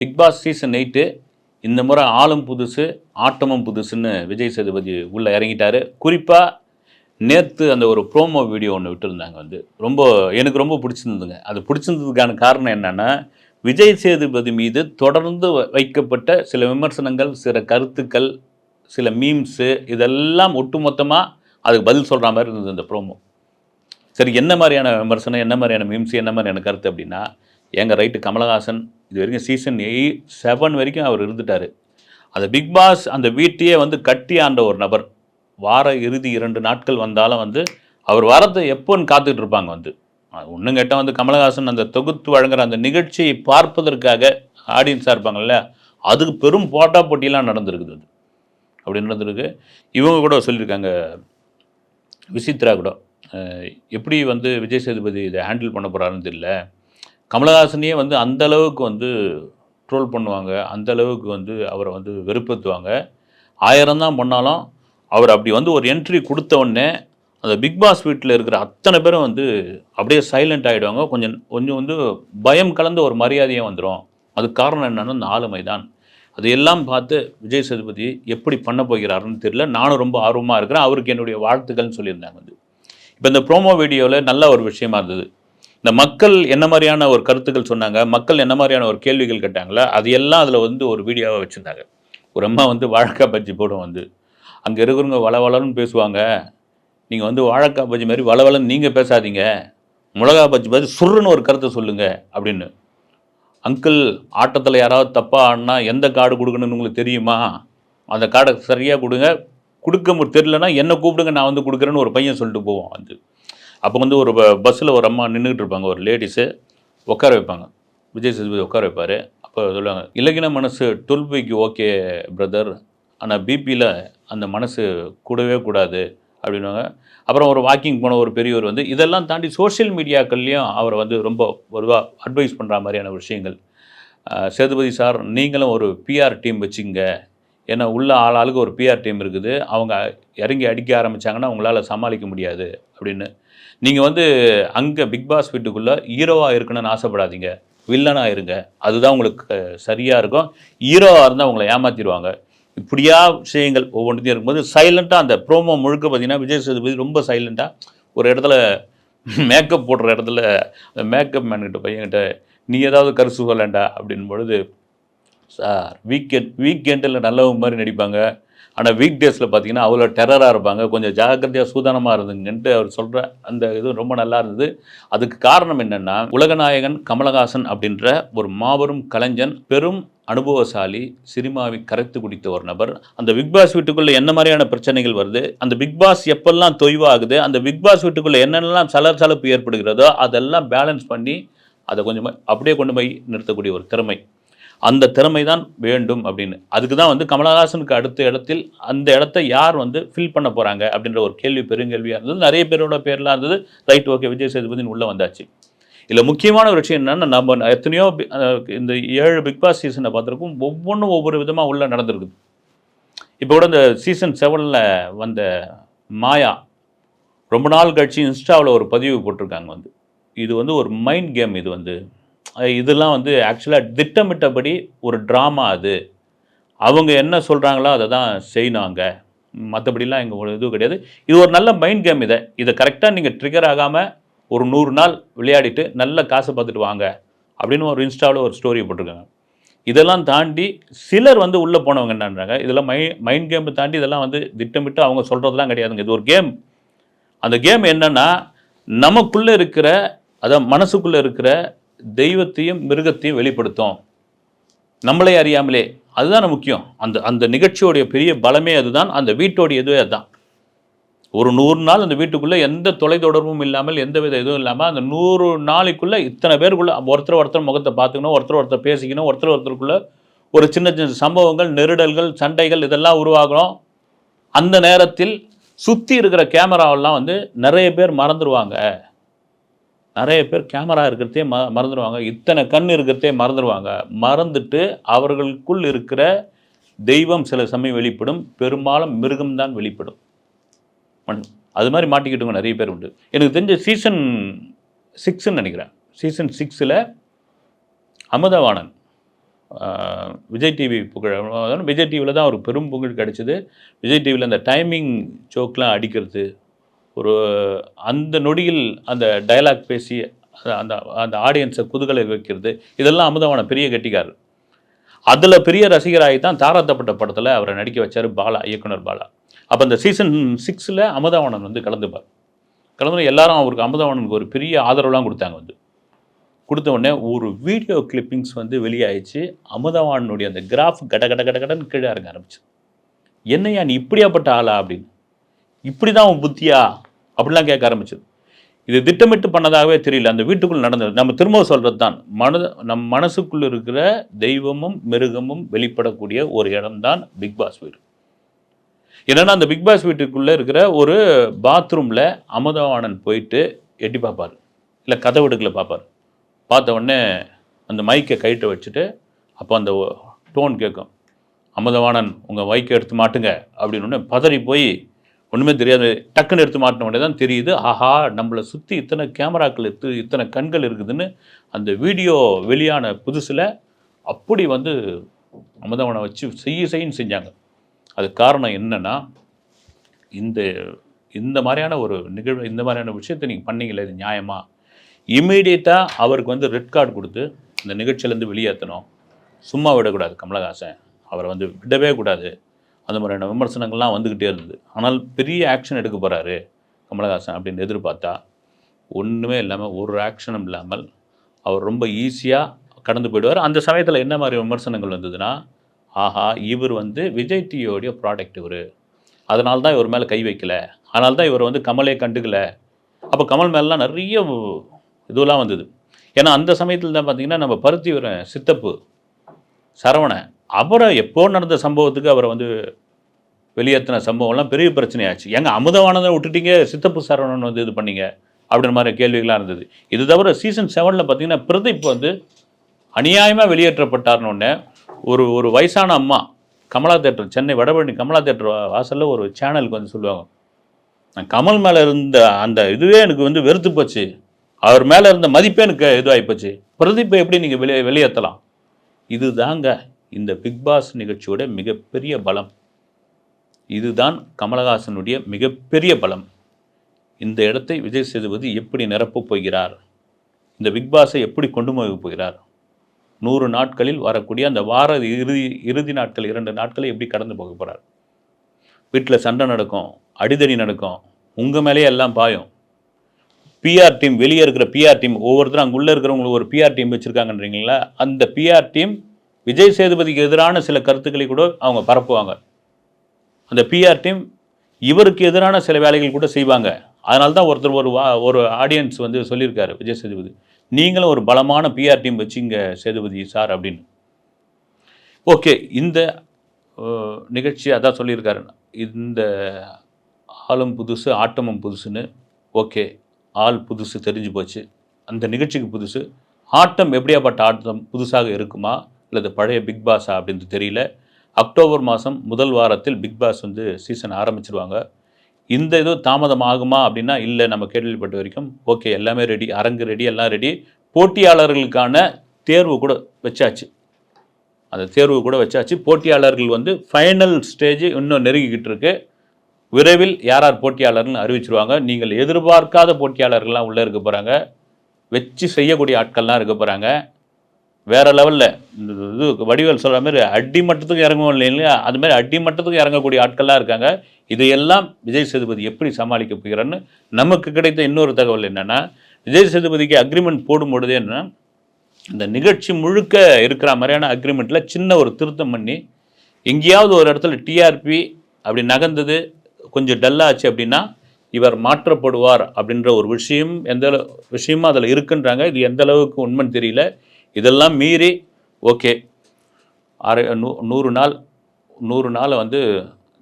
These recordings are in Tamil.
பிக் பாஸ் சீசன் எயிட்டு இந்த முறை ஆளும் புதுசு ஆட்டமும் புதுசுன்னு விஜய் சேதுபதி உள்ளே இறங்கிட்டாரு. குறிப்பாக நேற்று அந்த ஒரு ப்ரோமோ வீடியோ ஒன்று விட்டுருந்தாங்க வந்து. ரொம்ப எனக்கு ரொம்ப பிடிச்சிருந்ததுங்க. அது பிடிச்சிருந்ததுக்கான காரணம் என்னென்னா விஜய் சேதுபதி மீது தொடர்ந்து வ- வைக்கப்பட்ட சில விமர்சனங்கள் சில கருத்துக்கள் சில மீம்ஸு இதெல்லாம் ஒட்டுமொத்தமாக அதுக்கு பதில் சொல்கிற மாதிரி இருந்தது இந்த ப்ரோமோ சரி என்ன மாதிரியான விமர்சனம் என்ன மாதிரியான மீம்ஸ் என்ன மாதிரியான கருத்து அப்படின்னா எங்கள் ரைட்டு கமலஹாசன் இது வரைக்கும் சீசன் எயிட் செவன் வரைக்கும் அவர் இருந்துட்டார். அந்த பிக் பாஸ் அந்த வீட்டையே வந்து கட்டி ஆண்ட ஒரு நபர். வார இறுதி இரண்டு நாட்கள் வந்தாலும் வந்து அவர் வரத்தை எப்போன்னு காத்துக்கிட்டு இருப்பாங்க வந்து. ஒன்றும் கேட்டால் வந்து கமலஹாசன் அந்த தொகுத்து வழங்குற அந்த நிகழ்ச்சியை பார்ப்பதற்காக ஆடியன்ஸாக இருப்பாங்கல்ல அதுக்கு பெரும் போட்டா போட்டியெல்லாம் நடந்திருக்குது அது. அப்படி நடந்திருக்கு. இவங்க கூட சொல்லியிருக்காங்க விசித்ரா கூட. எப்படி வந்து விஜய் சேதுபதி இதை ஹேண்டில் பண்ண போகிறாருன்னு தெரியல. கமலஹாசனையே வந்து அந்த அளவுக்கு வந்து ட்ரோல் பண்ணுவாங்க. அந்த அளவுக்கு வந்து அவரை வந்து வெறுப்படுத்துவாங்க ஆயிரம் தான் பண்ணாலும் அவர் அப்படி வந்து ஒரு என்ட்ரி கொடுத்த உடனே அந்த பிக் பாஸ் வீட்டில் இருக்கிற அத்தனை பேரும் வந்து அப்படியே சைலண்ட் ஆகிடுவாங்க கொஞ்சம் கொஞ்சம் வந்து பயம் கலந்த ஒரு மரியாதையே வந்துடும் அதுக்கு காரணம் என்னென்னா இந்த ஆளுமை தான். அது எல்லாம் பார்த்து விஜய் சேதுபதி எப்படி பண்ண போகிறாருன்னு தெரியல. நானும் ரொம்ப ஆர்வமாக இருக்கிறேன். அவருக்கு என்னுடைய வாழ்த்துக்கள்னு சொல்லியிருந்தாங்க வந்து. இப்போ இந்த ப்ரோமோ வீடியோவில் நல்ல ஒரு விஷயமா இருந்தது. இந்த மக்கள் என்ன மாதிரியான ஒரு கருத்துக்கள் சொன்னாங்க மக்கள் என்ன மாதிரியான ஒரு கேள்விகள் கேட்டாங்களோ அது எல்லாம் அதில் வந்து ஒரு வீடியோவாக வச்சுருந்தாங்க. ஒரு அம்மா வந்து வாழைக்காய் பஜ்ஜி போடும் வந்து. அங்கே இருக்கிறவங்க வளவளன்னு பேசுவாங்க. நீங்கள் வந்து வாழைக்காய் பஜ்ஜி மாதிரி வளவளன்னு நீங்கள் பேசாதீங்க. மிளகா பஜ்ஜி மாதிரி சுருன்னு ஒரு கருத்தை சொல்லுங்கள் அப்படின்னு. அங்கிள் ஆட்டத்தில் யாராவது தப்பாக ஆடினா எந்த கார்டு கொடுக்கணும்னு உங்களுக்கு தெரியுமா? அந்த கார்டை சரியாக கொடுங்க. கொடுக்க மு- தெரியலனா என்ன கூப்பிடுங்க நான் வந்து கொடுக்குறேன்னு ஒரு பையன் சொல்லிட்டு போவான் வந்து. அப்போ வந்து ஒரு பஸ்ஸில் ஒரு அம்மா நின்றுக்கிட்டு இருப்பாங்க ஒரு லேடிஸு உட்கார வைப்பாங்க. விஜய் சேதுபதி உட்கார வைப்பார். அப்போ சொல்லுவாங்க இலகின மனசு டுவெல்பிக்கு ஓகே பிரதர் ஆனால் பிபியில் அந்த மனசு கூடவே கூடாது. அப்படின்னுவாங்க. அப்புறம் ஒரு வாக்கிங் போன ஒரு பெரியவர் வந்து இதெல்லாம் தாண்டி சோஷியல் மீடியாக்கள்லேயும் அவரை வந்து ரொம்ப பொதுவாக அட்வைஸ் பண்ணுற மாதிரியான விஷயங்கள். சேதுபதி சார் நீங்களும் ஒரு பிஆர் டீம் வச்சுங்க. ஏன்னா உள்ள ஆள் ஆளுக்கு ஒரு பிஆர் டீம் இருக்குது. அவங்க இறங்கி அடிக்க ஆரம்பிச்சாங்கன்னா உங்களால் சமாளிக்க முடியாது. அப்படின்னு நீங்கள் வந்து அங்கே பிக் பாஸ் வீட்டுக்குள்ளே ஹீரோவாக இருக்கணும்னு ஆசைப்படாதீங்க. வில்லனாக இருங்க. அதுதான் உங்களுக்கு சரியாக இருக்கும். ஹீரோவாக இருந்தால் உங்களை ஏமாற்றிடுவாங்க இப்படியா விஷயங்கள் ஒவ்வொன்றுத்தையும் இருக்கும்போது சைலண்ட்டாக அந்த ப்ரோமோ முழுக்க பார்த்தீங்கன்னா விஜய் சேதுபதி ரொம்ப சைலண்ட்டாக ஒரு இடத்துல மேக்கப் போடுற இடத்துல அந்த மேக்கப் மேன்கிட்ட பையன்கிட்ட நீ ஏதாவது கருசு சொல்லண்டா அப்படின் பொழுது சார் வீக்கெண்ட் வீக்கெண்டில் நல்லவங்க மாதிரி நடிப்பாங்க. ஆனால் வீக் டேஸில் பார்த்தீங்கன்னா அவ்வளோ டெரராக இருப்பாங்க. கொஞ்சம் ஜாக்கிரதையாக சூதானமாக இருந்துங்கன்ட்டு அவர் சொல்கிற அந்த இது ரொம்ப நல்லா இருந்தது. அதுக்கு காரணம் என்னென்னா உலகநாயகன் கமலஹாசன் அப்படின்ற ஒரு மாபெரும் கலைஞன் பெரும் அனுபவசாலி சினிமாவை கரைத்து குடித்த ஒரு நபர். அந்த பிக் பாஸ் வீட்டுக்குள்ளே என்ன மாதிரியான பிரச்சனைகள் வருது? அந்த பிக் பாஸ் எப்பெல்லாம் தொய்வாகுது? அந்த பிக் பாஸ் வீட்டுக்குள்ளே என்னென்னலாம் சலசலப்பு ஏற்படுகிறதோ அதெல்லாம் பேலன்ஸ் பண்ணி அதை கொஞ்சம் அப்படியே கொண்டு போய் நிறுத்தக்கூடிய ஒரு திறமை அந்த திறமை தான் வேண்டும் அப்படின்னு. அதுக்கு தான் வந்து கமலஹாசனுக்கு அடுத்த இடத்தில் அந்த இடத்த யார் வந்து ஃபில் பண்ண போகிறாங்க அப்படின்ற ஒரு கேள்வி பெருங்கேள்வியாக இருந்தது. நிறைய பேரோட பேர்லாம் இருந்தது. ரைட் ஓகே விஜய் சேதுபதினு உள்ளே வந்தாச்சு. இதில் முக்கியமான ஒரு விஷயம் என்னென்னா நம்ம எத்தனையோ இந்த ஏழு பிக் பாஸ் சீசனை பார்த்துருக்கோம். ஒவ்வொன்றும் ஒவ்வொரு விதமாக உள்ளே நடந்திருக்குது. இப்போ கூட இந்த சீசன் செவனில் வந்த மாயா ரொம்ப நாள் கழிச்சு இன்ஸ்டாவில் ஒரு பதிவு போட்டிருக்காங்க வந்து. இது வந்து ஒரு மைண்ட் கேம் இது வந்து. இதெல்லாம் வந்து ஆக்சுவலாக திட்டமிட்டபடி ஒரு ட்ராமா அது. அவங்க என்ன சொல்கிறாங்களோ அதை தான் செய்யணுங்க மற்றபடிலாம் எங்கள் ஒரு இது கிடையாது. இது ஒரு நல்ல மைண்ட் கேம் இதை. இதை கரெக்டாக நீங்கள் ட்ரிகர் ஆகாமல் ஒரு நூறு நாள் விளையாடிட்டு நல்ல காசை பார்த்துட்டு வாங்க அப்படின்னு ஒரு இன்ஸ்டாவில் ஒரு ஸ்டோரி போட்டிருக்காங்க. இதெல்லாம் தாண்டி சிலர் வந்து உள்ளே போனவங்க என்னன்றாங்க? இதெல்லாம் மை மைண்ட் கேம் தாண்டி இதெல்லாம் வந்து திட்டமிட்டு அவங்க சொல்கிறதுலாம் கிடையாதுங்க. இது ஒரு கேம் அந்த கேம் என்னென்னா நமக்குள்ளே இருக்கிற அதான் மனசுக்குள்ளே இருக்கிற தெய்வத்தையும் மிருகத்தையும் வெளிப்படுத்தும். நம்மளே அறியாமலே. அதுதான் முக்கியம். அந்த அந்த நிகழ்ச்சியோடைய பெரிய பலமே அதுதான். அந்த வீட்டோடைய இதுவே அதுதான். ஒரு நூறு நாள் அந்த வீட்டுக்குள்ளே எந்த தொலைத்தொடர்பும் இல்லாமல் எந்த வித இதுவும் இல்லாமல் அந்த நூறு நாளைக்குள்ளே இத்தனை பேருக்குள்ளே ஒருத்தர் ஒருத்தர் முகத்தை பார்த்துக்கணும் ஒருத்தர் ஒருத்தர் பேசிக்கணும் ஒருத்தர் ஒருத்தருக்குள்ளே ஒரு சின்ன சின்ன சம்பவங்கள் நெருடல்கள் சண்டைகள் இதெல்லாம் உருவாகணும். அந்த நேரத்தில் சுற்றி இருக்கிற கேமராவெல்லாம் வந்து நிறைய பேர் மறந்துடுவாங்க நிறைய பேர் கேமரா இருக்கிறதே ம மறந்துடுவாங்க இத்தனை கண் இருக்கிறதே மறந்துடுவாங்க மறந்துட்டு அவர்களுக்குள் இருக்கிற தெய்வம் சில சமயம் வெளிப்படும். பெரும்பாலும் மிருகம்தான் வெளிப்படும். மண் அது மாதிரி மாட்டிக்கிட்டவங்க நிறைய பேர் உண்டு. எனக்கு தெரிஞ்ச சீசன் சிக்ஸ்ன்னு நினைக்கிறேன். சீசன் சிக்ஸில் அமுதவாணன் விஜய் டிவி புகழ் விஜய் டிவியில் தான் ஒரு பெரும் புகழ் கிடச்சிது. விஜய் டிவியில் அந்த டைமிங் ஜோக்லாம் அடிக்கிறது ஒரு அந்த நொடியில் அந்த டயலாக் பேசி அந்த- அந்த அந்த ஆடியன்ஸை குதுகலை வைக்கிறது இதெல்லாம் அமுதவான பெரிய கெட்டிக்காரர். அதில் பெரிய ரசிகராகி தான் தாராத்தப்பட்ட படத்தில் அவரை நடிக்க வச்சார் பாலா இயக்குனர் பாலா. அப்போ அந்த சீசன் சிக்ஸில் அமுதவாணன் வந்து கலந்துப்பார். கலந்து எல்லாரும் அவருக்கு அமுதவாணனுக்கு ஒரு பெரிய ஆதரவுலாம் கொடுத்தாங்க வந்து. கொடுத்த உடனே ஒரு வீடியோ கிளிப்பிங்ஸ் வந்து வெளியாயிடுச்சு. அமுதவாணனுடைய அந்த கிராஃப் கட கட கட கடன்னு கீழே இறங்க ஆரம்பிச்சு. என்னையா நீ இப்படியாப்பட்ட ஆளா அப்படின்னு. இப்படி தான் உன் புத்தியா? அப்படிலாம் கேட்க ஆரம்பிச்சது. இது திட்டமிட்டு பண்ணதாகவே தெரியல. அந்த வீட்டுக்குள் நடந்தது. நம்ம திரும்ப சொல்கிறது தான் மனது நம் மனசுக்குள் இருக்கிற தெய்வமும் மிருகமும் வெளிப்படக்கூடிய ஒரு இடம்தான் பிக் பாஸ் வீடு. என்னென்னா அந்த பிக் பாஸ் வீட்டுக்குள்ளே இருக்கிற ஒரு பாத்ரூமில் அமுதவாணன் போயிட்டு எட்டி பார்ப்பார். இல்லை கதவெடுக்கல பார்ப்பார். பார்த்த உடனே அந்த மைக்கை கைட்டை வச்சுட்டு அப்போ அந்த டோன் கேட்கும். அமுதவாணன் உங்கள் மைக்கை எடுத்து மாட்டுங்க. அப்படின்னு பதறி போய் ஒன்றுமே தெரியாது. டக்குன்னு எடுத்து மாட்டின உடனே தான் தெரியுது. ஆஹா நம்மளை சுற்றி இத்தனை கேமராக்கள் இத்து இத்தனை கண்கள் இருக்குதுன்னு அந்த வீடியோ வெளியான புதுசில் அப்படி வந்து அமுதவனை வச்சு செய்ய செய்யின்னு செஞ்சாங்க. அது காரணம் என்னென்னா இந்த இந்த மாதிரியான ஒரு நிகழ்வு இந்த மாதிரியான விஷயத்தை நீங்கள் பண்ணீங்களே இது நியாயமாக இம்மீடியட்டாக அவருக்கு வந்து ரெட் கார்டு கொடுத்து இந்த நிகழ்ச்சியிலேருந்து வெளியேற்றணும். சும்மா விடக்கூடாது கமலஹாசன். அவரை வந்து விடவே கூடாது. அந்த மாதிரியான விமர்சனங்கள்லாம் வந்துக்கிட்டே இருந்தது. ஆனால் பெரிய ஆக்ஷன் எடுக்க போகிறாரு கமலஹாசன் அப்படின்னு எதிர்பார்த்தா ஒன்றுமே இல்லாமல் ஒரு ஆக்ஷனும் இல்லாமல் அவர் ரொம்ப ஈஸியாக கடந்து போயிடுவார். அந்த சமயத்தில் என்ன மாதிரி விமர்சனங்கள் வந்ததுன்னா ஆஹா இவர் வந்து விஜய் டிவியோடைய ப்ராடக்ட் இவர். அதனால தான் இவர் மேலே கை வைக்கல. அதனால தான் இவர் வந்து கமலே கண்டுக்கல. அப்போ கமல் மேலாம் நிறைய இதுவெல்லாம் வந்தது. ஏன்னா அந்த சமயத்தில் தான் பார்த்தீங்கன்னா நம்ம பருத்தி சித்தப்பு சரவணன் அவரை எப்போ நடந்த சம்பவத்துக்கு அவரை வந்து வெளியேற்றின சம்பவம்லாம் பெரிய பிரச்சனையாச்சு. எங்க அமுதவானதை விட்டுட்டீங்க சித்தப்பு சரவணன் வந்து இது பண்ணீங்க? அப்படின்ற மாதிரி கேள்விகளாக இருந்தது. இது தவிர சீசன் செவனில் பார்த்தீங்கன்னா பிரதீப் வந்து அநியாயமாக வெளியேற்றப்பட்டார்னொடனே ஒரு ஒரு வயசான அம்மா கமலா தேட்டர் சென்னை வடபழனி கமலா தேட்டர் வாசலில் ஒரு சேனலுக்கு வந்து சொல்லுவாங்க. நான் கமல் மேலே இருந்த அந்த இதுவே எனக்கு வந்து வெறுத்து போச்சு. அவர் மேலே இருந்த மதிப்பே எனக்கு இதுவாகி போச்சு. பிரதீப்பை எப்படி நீங்கள் வெளியே வெளியேற்றலாம் இதுதாங்க இந்த பிக் பாஸ் நிகழ்ச்சியோட மிகப்பெரிய பலம். இதுதான் கமலஹாசனுடைய மிகப்பெரிய பலம். இந்த இடத்தை விஜய் சேதுபதி எப்படி நிரப்பப் போகிறார்? இந்த பிக்பாஸை எப்படி கொண்டு போக போகிறார்? நூறு நாட்களில் வரக்கூடிய அந்த வார இறுதி இறுதி நாட்கள் இரண்டு நாட்களை எப்படி கடந்து போக போகிறார் வீட்டில் சண்டை நடக்கும் அடிதடி நடக்கும் உங்கள் மேலேயே எல்லாம் பாயும். பிஆர் டீம் வெளியே இருக்கிற பிஆர் டீம் ஒவ்வொருத்தரும் அங்கே உள்ளே இருக்கிறவங்களுக்கு ஒரு பிஆர் டீம் வச்சுருக்காங்கன்றீங்களா? அந்த பிஆர் டீம் விஜய் சேதுபதிக்கு எதிரான சில கருத்துக்களை கூட அவங்க பரப்புவாங்க. அந்த பிஆர் டீம் இவருக்கு எதிரான சில வேலைகள் கூட செய்வாங்க. அதனால தான் ஒருத்தர் ஒரு வா ஒரு ஆடியன்ஸ் வந்து சொல்லியிருக்காரு விஜய் சேதுபதி. நீங்களும் ஒரு பலமான பிஆர் டீம் வச்சுங்க சேதுபதி சார் அப்படின்னு. ஓகே இந்த நிகழ்ச்சி அதான் சொல்லியிருக்காரு. இந்த ஆளும் புதுசு ஆட்டமும் புதுசுன்னு ஓகே ஆள் புதுசு தெரிஞ்சு போச்சு. அந்த நிகழ்ச்சிக்கு புதுசு. ஆட்டம் எப்படியாப்பட்ட ஆட்டம் புதுசாக இருக்குமா? இல்லை பழைய பிக் பாஸா அப்படின்னு தெரியல. அக்டோபர் மாதம் முதல் வாரத்தில் பிக் பாஸ் வந்து சீசன் ஆரம்பிச்சிருவாங்க. இந்த இது தாமதம் ஆகுமா அப்படின்னா இல்லை நம்ம கேள்விப்பட்ட வரைக்கும் ஓகே எல்லாமே ரெடி அரங்கு ரெடி எல்லாம் ரெடி போட்டியாளர்களுக்கான தேர்வு கூட வச்சாச்சு. அந்த தேர்வு கூட வச்சாச்சு. போட்டியாளர்கள் வந்து ஃபைனல் ஸ்டேஜ் இன்னும் நெருங்கிக்கிட்டு இருக்கு. விரைவில் யார் யார் போட்டியாளர்னு அறிவிச்சிருவாங்க. நீங்கள் எதிர்பார்க்காத போட்டியாளர்கள்லாம் உள்ளே இருக்க போகிறாங்க வச்சு செய்யக்கூடிய ஆட்கள்லாம் இருக்க போகிறாங்க வேறு லெவலில் இந்த இது வடிவேல் சொல்கிற மாதிரி அடி மட்டத்துக்கு இறங்குவோம் இல்லைங்களா அதுமாதிரி அடி மட்டத்துக்கு இறங்கக்கூடிய ஆட்கள்லாம் இருக்காங்க. இதையெல்லாம் விஜய் சேதுபதி எப்படி சமாளிக்க போகிறான்னு நமக்கு கிடைத்த இன்னொரு தகவல் என்னென்னா விஜய் சேதுபதிக்கு அக்ரிமெண்ட் போடும்பொழுது என்னென்னா இந்த நிகழ்ச்சி முழுக்க இருக்கிற மாதிரியான அக்ரிமெண்ட்டில் சின்ன ஒரு திருத்தம் பண்ணி எங்கேயாவது ஒரு இடத்துல டிஆர்பி அப்படி நகர்ந்தது கொஞ்சம் டல்லாச்சு அப்படின்னா இவர் மாற்றப்படுவார் அப்படின்ற ஒரு விஷயம் எந்த விஷயமும் அதில் இருக்குன்றாங்க. இது எந்த அளவுக்கு உண்மைன்னு தெரியல. இதெல்லாம் மீறி ஓகே. அரை நூ நூறு நாள் நூறு நாள் வந்து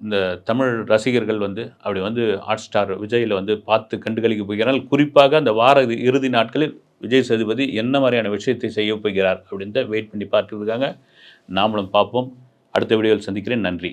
இந்த தமிழ் ரசிகர்கள் வந்து அப்படி வந்து ஹாட் ஸ்டார் விஜயில் வந்து பார்த்து கண்டுகளிக்க போகிறார்கள். குறிப்பாக அந்த வார இறுதி நாட்களில் விஜய் சேதுபதி என்ன மாதிரியான விஷயத்தை செய்ய போகிறார் அப்படின்றத வெயிட் பண்ணி பார்த்துருக்காங்க நாமளும் பார்ப்போம். அடுத்த வீடியோவில் சந்திக்கிறேன். நன்றி.